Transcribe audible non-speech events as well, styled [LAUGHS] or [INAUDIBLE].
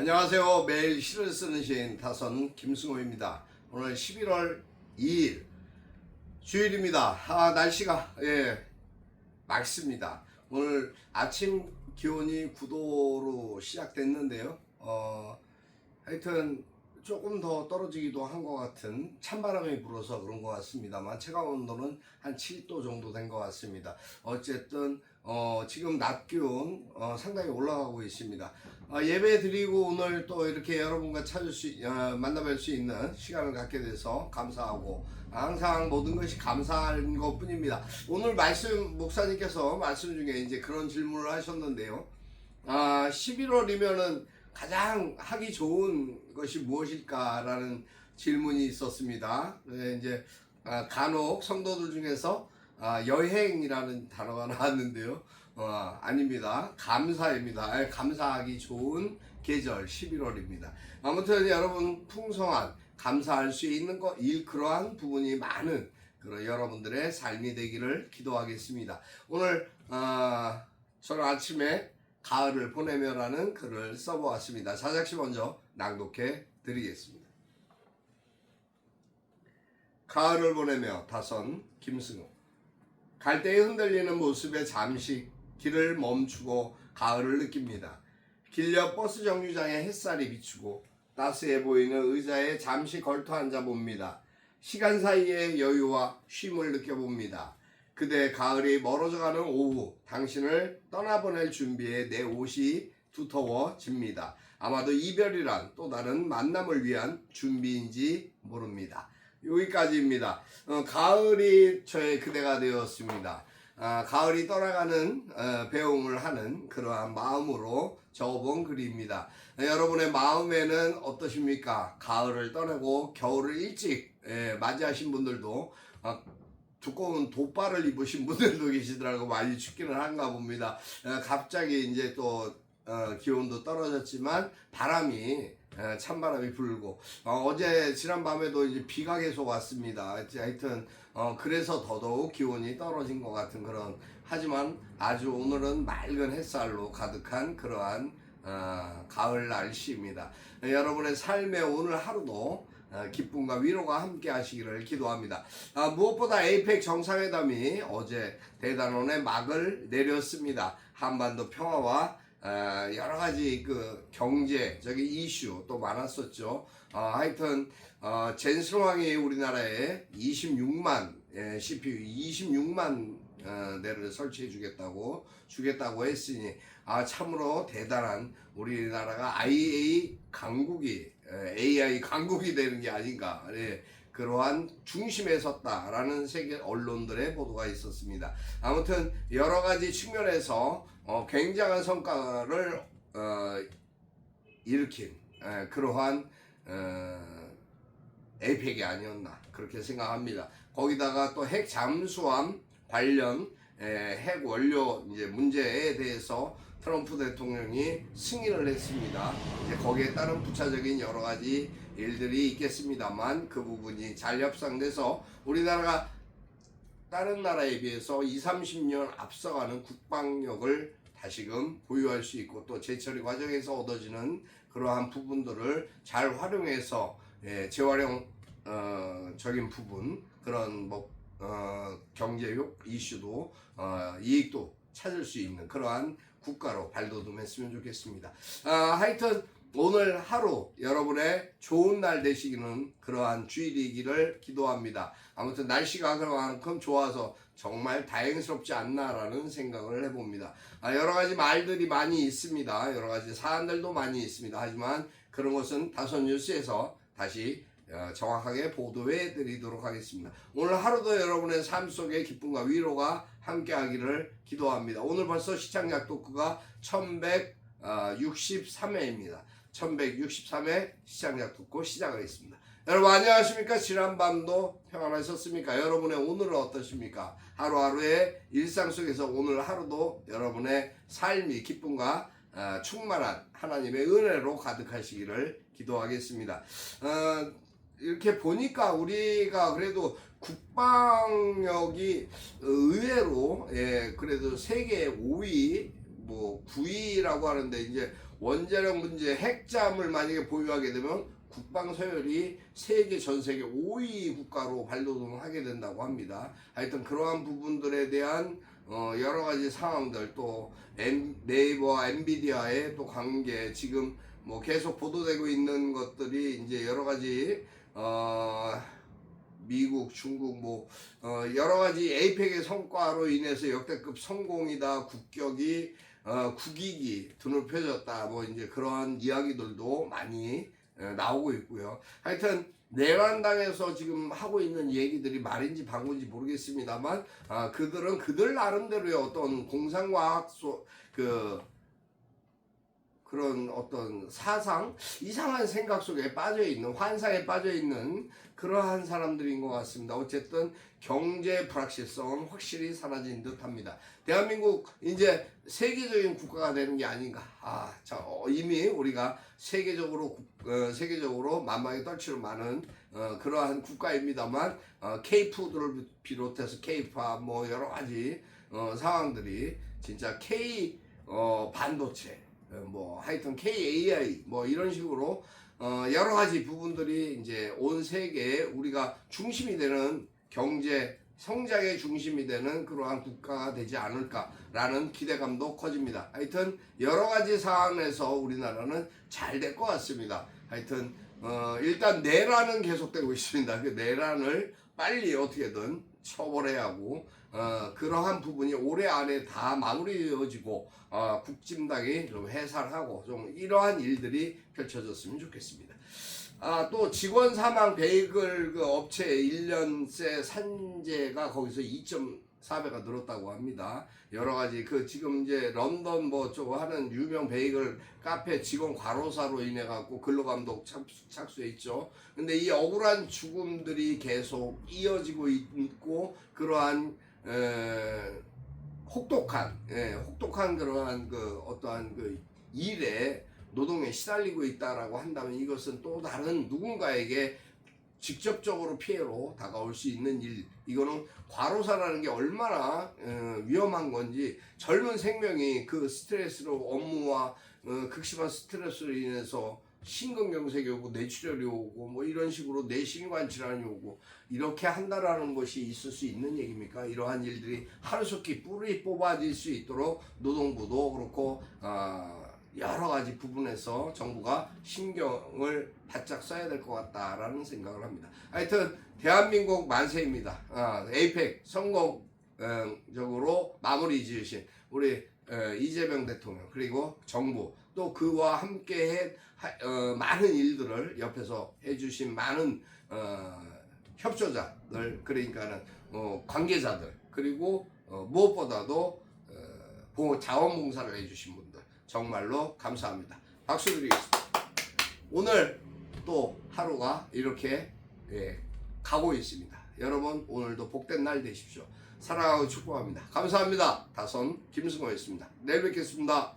안녕하세요. 매일 시를 쓰는 시인 타선 김승호입니다. 오늘 11월 2일 주일입니다. 아, 날씨가 예 맑습니다. 오늘 아침 기온이 9도로 시작됐는데요. 어, 하여튼 조금 더 떨어지기도 한 것 같은 찬바람이 불어서 그런 것 같습니다만 체감 온도는 한 7도 정도 된 것 같습니다. 어쨌든 어, 지금 낮 기온 어, 상당히 올라가고 있습니다. 어, 예배 드리고 오늘 또 이렇게 여러분과 찾을 수, 어, 만나뵐 수 있는 시간을 갖게 돼서 감사하고 항상 모든 것이 감사한 것 뿐입니다. 오늘 말씀, 목사님께서 말씀 중에 이제 그런 질문을 하셨는데요. 아, 11월이면은 가장 하기 좋은 것이 무엇일까라는 질문이 있었습니다. 네, 이제 아, 간혹 성도들 중에서 아, 여행이라는 단어가 [LAUGHS] 나왔는데요. 어, 아닙니다. 감사입니다. 아, 감사하기 좋은 계절 11월입니다. 아무튼 여러분 풍성한 감사할 수 있는 것, 일 그러한 부분이 많은 그런 여러분들의 삶이 되기를 기도하겠습니다. 오늘 어, 저는 아침에 가을을 보내며라는 글을 써보았습니다. 자작시 먼저 낭독해 드리겠습니다. 가을을 보내며 다선 김승우 갈대에 흔들리는 모습에 잠시 길을 멈추고 가을을 느낍니다. 길옆 버스 정류장에 햇살이 비추고 따스해 보이는 의자에 잠시 걸터 앉아 봅니다. 시간 사이의 여유와 쉼을 느껴봅니다. 그대 가을이 멀어져 가는 오후 당신을 떠나보낼 준비에 내 옷이 두터워집니다. 아마도 이별이란 또 다른 만남을 위한 준비인지 모릅니다. 여기까지입니다. 어, 가을이 저의 그대가 되었습니다. 아, 가을이 떠나가는 어, 배움을 하는 그러한 마음으로 적어본 글입니다. 어, 여러분의 마음에는 어떠십니까? 가을을 떠나고 겨울을 일찍 예, 맞이하신 분들도 어, 두꺼운 돗발을 입으신 분들도 [LAUGHS] 계시더라고 많이 춥기는 한가 봅니다. 어, 갑자기 이제 또 어, 기온도 떨어졌지만 바람이 어, 찬바람이 불고 어, 제 지난 밤에도 이제 비가 계속 왔습니다. 하여튼 어, 그래서 더더욱 기온이 떨어진 것 같은 그런 하지만 아주 오늘은 맑은 햇살로 가득한 그러한 어, 가을 날씨입니다. 어, 여러분의 삶의 오늘 하루도 어, 기쁨과 위로가 함께 하시기를 기도합니다. 아, 무엇보다 에이펙 정상회담이 어제 대단원의 막을 내렸습니다. 한반도 평화와 아, 여러 가지 그 경제적인 이슈 또 많았었죠. 어, 하여튼 어, 젠슨 왕이 우리나라에 26만 예, CPU 26만 어, 대를 설치해 주겠다고 주겠다고 했으니 아 참으로 대단한 우리나라가 IA 강국이 에, AI 강국이 되는 게 아닌가 예, 그러한 중심에 섰다라는 세계 언론들의 보도가 있었습니다. 아무튼 여러 가지 측면에서 어, 굉장한 성과를 어, 일으킨 에, 그러한 어, 에이펙이 아니었나 그렇게 생각합니다. 거기다가 또 핵 잠수함 관련 에, 핵 원료 이제 문제에 대해서 트럼프 대통령이 승인을 했습니다. 이제 거기에 따른 부차적인 여러 가지 일들이 있겠습니다만 그 부분이 잘 협상돼서 우리나라가 다른 나라에 비해서 2, 30년 앞서가는 국방력을 다시금 보유할 수 있고 또 재처리 과정에서 얻어지는 그러한 부분들을 잘 활용해서 예, 재활용 어, 적인 부분 그런 뭐 어, 경제욕 이슈도 어, 이익도 찾을 수 있는 그러한 국가로 발돋움했으면 좋겠습니다. 아, 하여튼 오늘 하루 여러분의 좋은 날 되시기는 그러한 주일이기를 기도합니다. 아무튼 날씨가 그만큼 좋아서 정말 다행스럽지 않나라는 생각을 해봅니다. 아, 여러 가지 말들이 많이 있습니다. 여러 가지 사안들도 많이 있습니다. 하지만 그런 것은 다섯 뉴스에서 다시 어, 정확하게 보도해 드리도록 하겠습니다. 오늘 하루도 여러분의 삶 속에 기쁨과 위로가 함께 하기를 기도합니다. 오늘 벌써 시청약 독구가 1163회입니다. 1163회 시청약 듣고 시작을 했습니다. 여러분 안녕하십니까? 지난밤도 평안하셨습니까? 여러분의 오늘은 어떠십니까? 하루하루의 일상 속에서 오늘 하루도 여러분의 삶이 기쁨과 어, 충만한 하나님의 은혜로 가득하시기를 기도하겠습니다. 어, 이렇게 보니까 우리가 그래도 국방력이 의외로 예, 그래도 세계 5위 뭐 9위라고 하는데 이제 원자력 문제 핵잠을 만약에 보유하게 되면 국방 서열이 세계 전 세계 5위 국가로 발돋움을 하게 된다고 합니다. 하여튼 그러한 부분들에 대한 어, 여러 가지 상황들 또 엠- 네이버와 엔비디아의 또 관계 지금 뭐 계속 보도되고 있는 것들이 이제 여러 가지 어, 미국, 중국 뭐 어, 여러 가지 에이펙의 성과로 인해서 역대급 성공이다 국격이 어, 국익이 등을 펴졌다 뭐 이제 그러한 이야기들도 많이 어, 나오고 있고요. 하여튼 내란당에서 지금 하고 있는 얘기들이 말인지 방구인지 모르겠습니다만 아, 그들은 그들 나름대로의 어떤 공상과학 소, 그 그런 어떤 사상 이상한 생각 속에 빠져 있는 환상에 빠져 있는 그러한 사람들인 것 같습니다. 어쨌든 경제 불확실성은 확실히 사라진 듯 합니다. 대한민국 이제 세계적인 국가가 되는 게 아닌가. 아, 자 어, 이미 우리가 세계적으로 국- 어, 세계적으로 만방에 떨치를 많은 어, 그러한 국가입니다만 어, K-푸드를 비롯해서 K-팝 뭐 여러 가지 어, 상황들이 진짜 K 어, 반도체 어, 뭐 하여튼 KAI 뭐 이런 식으로 어, 여러 가지 부분들이 이제 온 세계에 우리가 중심이 되는 경제 성장의 중심이 되는 그러한 국가가 되지 않을까라는 기대감도 커집니다. 하여튼 여러 가지 사안에서 우리나라는 잘 될 것 같습니다. 하여튼 어, 일단 내란은 계속되고 있습니다. 그 내란을 빨리 어떻게든 처벌해야 하고 어, 그러한 부분이 올해 안에 다 마무리되어지고 어, 국진당이 좀 해산하고 좀 이러한 일들이 펼쳐졌으면 좋겠습니다. 아, 또 직원 사망 베이글 그 업체 1년새 산재가 거기서 2.4배가 늘었다고 합니다. 여러 가지 그 지금 이제 런던 뭐쪽 하는 유명 베이글 카페 직원 과로사로 인해 갖고 근로감독 착수, 착수해 있죠. 근데 이 억울한 죽음들이 계속 이어지고 있고 그러한 에, 혹독한 예, 혹독한 그러한 그 어떠한 그 일에 노동에 시달리고 있다라고 한다면 이것은 또 다른 누군가에게 직접적으로 피해로 다가올 수 있는 일. 이거는 과로사라는 게 얼마나 어, 위험한 건지 젊은 생명이 그 스트레스로 업무와 어, 극심한 스트레스로 인해서 심근경색이 오고 뇌출혈이 오고 뭐 이런 식으로 뇌신관 질환이 오고 이렇게 한다라는 것이 있을 수 있는 얘기입니까? 이러한 일들이 하루속히 뿌리 뽑아질 수 있도록 노동부도 그렇고 아, 여러 가지 부분에서 정부가 신경을 바짝 써야 될 것 같다라는 생각을 합니다. 하여튼 대한민국 만세입니다. 아, 에이펙 성공 적으로 마무리 지으신 우리 어, 이재명 대통령 그리고 정부 또 그와 함께 하- 어, 많은 일들을 옆에서 해주신 많은 어, 협조자들 그러니까는 어, 관계자들 그리고 어, 무엇보다도 어, 보- 자원봉사를 해주신 분들 정말로 감사합니다. 박수 드리겠습니다. 오늘 또 하루가 이렇게 예, 가고 있습니다. 여러분 오늘도 복된 날 되십시오. 사랑하고 축복합니다. 감사합니다. 다선 김승호였습니다. 내일 뵙겠습니다.